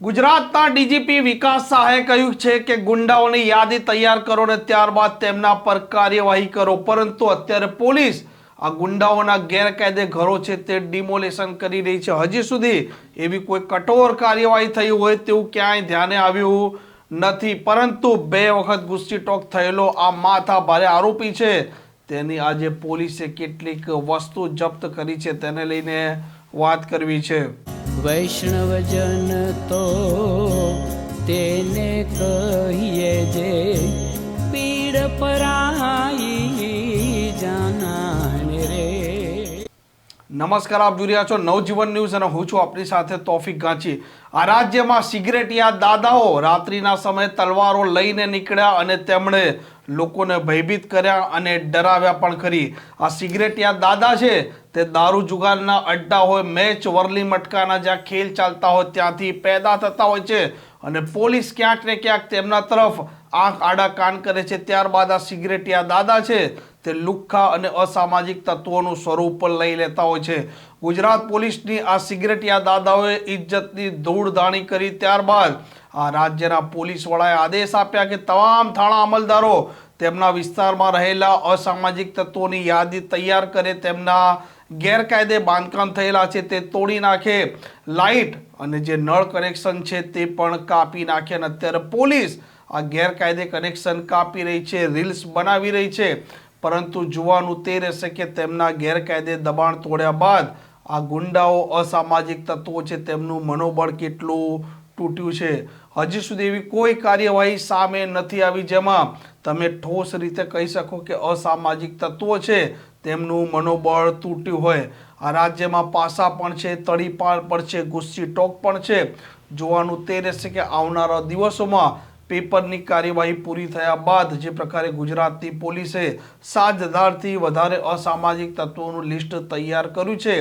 ગુજરાતના ડીજીપી વિકાસ શાહે કહ્યું છે કે ગુંડાઓની યાદી તૈયાર કરો ને ત્યારબાદ તેમના પર કાર્યવાહી કરો. પરંતુ અત્યારે પોલીસ આ ગુંડાઓના ગેરકાયદે ઘરો છે તે ડિમોલેશન કરી રહી છે. હજી સુધી એવી કોઈ કઠોર કાર્યવાહી થઈ હોય તેવું ક્યાંય ધ્યાને આવ્યું નથી. પરંતુ બે વખત ગુસ્સી ટોક થયેલો આ માથા ભારે આરોપી છે. તેની આજે પોલીસે કેટલીક વસ્તુ જપ્ત કરી છે તેને લઈને વાત કરવી છે. વૈષ્ણવજન તો તેને કહીએ જે પીડ પરાઈ જાનાને રે. નમસ્કાર, આપ જોઈ રહ્યા છો નવજીવન ન્યૂઝ અને હું છું આપની સાથે તોફિક ગાંચી. આ રાજ્યમાં સિગરેટિયા દાદાઓ રાત્રિના સમયે તલવારો લઈને નીકળ્યા અને તેમણે લોકોને ભયભીત કર્યા અને ડરાવ્યા પણ ખરી. આ સિગરેટિયા દાદા છે. તે દારૂ જુગારના અડ્ડા હોય, મેચ વરલી મટકાના જ્યાં ખેલ ચાલતા હોય, ત્યાંથી પેદા થતા હોય છે. અને પોલીસ ક્યાંક ને ક્યાંક તેમના તરફ આંખ આડા કાન કરે છે, ત્યારબાદ આ સિગરેટિયા દાદા છે, તે લુખ્ખા અને અસામાજિક તત્વોનું સ્વરૂપ પણ લઈ લેતા હોય છે. ગુજરાત પોલીસની આ સિગરેટિયા દાદાઓએ ઇજ્જતની ધૂળધાણી કરી, ત્યારબાદ આ રાજ્યના પોલીસ વડાએ આદેશ આપ્યા કે તમામ થાણા અમલદારો તેમના વિસ્તારમાં રહેલા અસામાજિક તત્વોની યાદી તૈયાર કરે, તેમના ગેરકાયદે બાંધકામ થયેલા છે તે તોડી નાખે. લાઇટ અને જે નળ કનેક્શન છે તે પણ કાપી નાખે અને અત્યારે પોલીસ આ ગેરકાયદે કનેક્શન કાપી રહી છે, રીલ્સ બનાવી રહી છે. પરંતુ જોવાનું તે રહેશે કે તેમના ગેરકાયદે દબાણ તોડ્યા બાદ આ ગુંડાઓ અસામાજિક તત્વો છે, તેમનું મનોબળ કેટલું તૂટ્યું છે. હજી સુધી એવી કોઈ કાર્યવાહી સામે નથી આવી જેમાં તમે ઠોસ રીતે કહી શકો કે અસામાજિક તત્વો છે તેમનું મનોબળ તૂટ્યું હોય. આ રાજ્યમાં પાસા પણ છે તળીપાળ પણ છે, ગુસ્સી ટોક પણ છે. જોવાનું તે રહેશે કે આવનારા દિવસોમાં પેપરની કાર્યવાહી પૂરી થયા બાદ જે પ્રકારે ગુજરાતની પોલીસે સાત હજારથી વધારે અસામાજિક તત્વોનું લિસ્ટ તૈયાર કર્યું છે,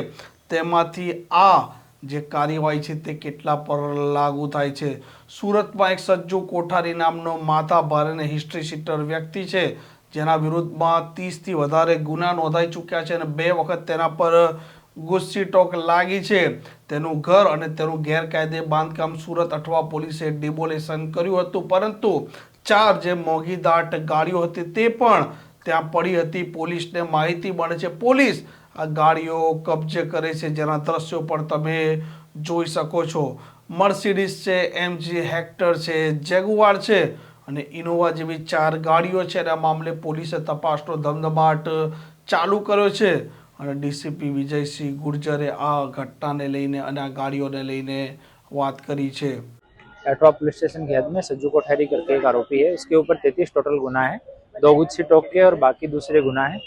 તેમાંથી આ જે કાર્યવાહી છે તે કેટલા પર લાગુ થાય છે. સુરતમાં એક સજ્જુ કોઠારી નામનો માથા ભારે અને હિસ્ટ્રી સીટર વ્યક્તિ છે. જેના વિરુદ્ધમાં ત્રીસથી વધારે ગુના નોંધાઈ ચૂક્યા છે અને બે વખત તેના પર ગુસ્સી ટોક લાગી છે. તેનું ઘર અને તેનું ગેરકાયદે બાંધકામ સુરત અઠવા પોલીસે ડિબોલેશન કર્યું હતું. પરંતુ ચાર જે મોંઘીદાટ ગાડીઓ હતી તે પણ ત્યાં પડી હતી. પોલીસને માહિતી મળે છે. પોલીસ આ ગાડીઓ કબજે કરે છે જેના દ્રશ્યો પણ તમે જોઈ શકો છો. મર્સિડીઝ છે, એમજી હેક્ટર છે, જેગુઆર છે અને ઇનોવા જેવી ચાર ગાડીઓ છે અને આ મામલે પોલીસે તપાસનો ધમધમાટ ચાલુ કર્યો છે અને ડીસીપી વિજયસિંહ ગુર્જરે આ ઘટનાને લઈને અને આ ગાડીઓને લઈને વાત કરી છે एटवा पुलिस स्टेशन की हद में सज्जू कोठारी करके एक आरोपी है इसके ऊपर तैतीस टोटल गुना है दो गुच्छी टोक के और बाकी दूसरे गुना है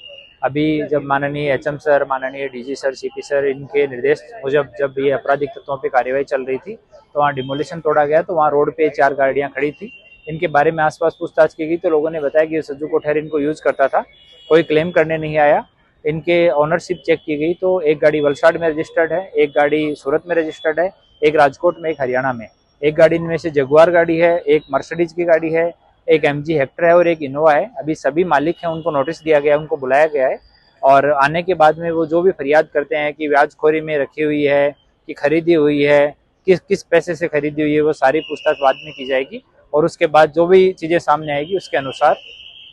अभी जब माननीय एचएम सर माननीय डीजी सर सीपी सर इनके निर्देश मुजब जब ये आपराधिक तत्वों पे कार्यवाही चल रही थी तो वहाँ डिमोलिशन तोड़ा गया तो वहाँ रोड पे चार गाड़ियाँ खड़ी थी इनके बारे में आसपास पूछताछ की गई तो लोगों ने बताया कि ये सज्जू कोठारी इनको यूज़ करता था, कोई क्लेम करने नहीं आया। इनके ऑनरशिप चेक की गई तो एक गाड़ी वलसाड में रजिस्टर्ड है, एक गाड़ी सूरत में रजिस्टर्ड है, एक राजकोट में, एक हरियाणा में। एक गाड़ी इनमें से जगुआर गाड़ी है, एक मर्सिडीज की गाड़ी है, एक एम जी हेक्टर है और एक इनोवा है। अभी सभी मालिक हैं, उनको नोटिस दिया गया है, उनको बुलाया गया है और आने के बाद में वो जो भी फरियाद करते हैं कि ब्याजखोरी में रखी हुई है, कि खरीदी हुई है, किस किस पैसे से खरीदी हुई है, वो सारी पूछताछ बाद में की जाएगी। और उसके बाद जो भी चीज़ें सामने आएगी उसके अनुसार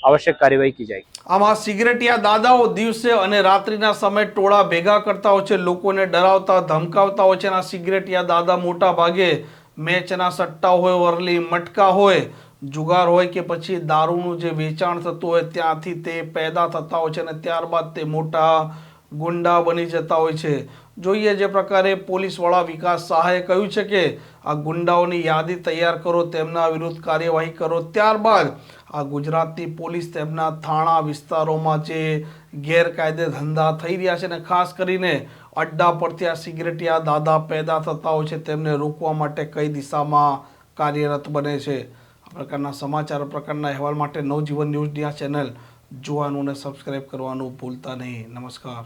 आवश्यक कार्यवाही की जाएगी આમાં સિગરેટિયા દાદાઓ દિવસે અને રાત્રિના સમયે ટોળા ભેગા કરતા હોય છે લોકોને ડરાવતા ધમકાવતા હોય છે અને આ સિગરેટિયા દાદા મોટા ભાગે મેચના સટ્ટા હોય વરલી મટકા હોય જુગાર હોય કે પછી દારૂનું જે વેચાણ થતું હોય ત્યાંથી તે પેદા થતા હોય છે અને ત્યારબાદ તે મોટા ગુંડા બની જતા હોય છે જોઈએ જે પ્રકારે પોલીસવાળા વિકાસ સહાયે કહ્યું છે કે આ ગુંડાઓની યાદી તૈયાર કરો, તેમના વિરુદ્ધ કાર્યવાહી કરો. ત્યારબાદ આ ગુજરાતની પોલીસ તેમના થાણા વિસ્તારોમાં જે ગેરકાયદે ધંધા થઈ રહ્યા છે અને ખાસ કરીને અડ્ડા પરથી આ સિગરેટિયા દાદા પેદા થતા હોય છે, તેમને રોકવા માટે કઈ દિશામાં કાર્યરત બને છે? આ પ્રકારના સમાચાર પ્રકારના અહેવાલ માટે નવજીવન ન્યૂઝની આ ચેનલ જોવાનું અને સબસ્ક્રાઈબ કરવાનું ભૂલતા નહીં. નમસ્કાર.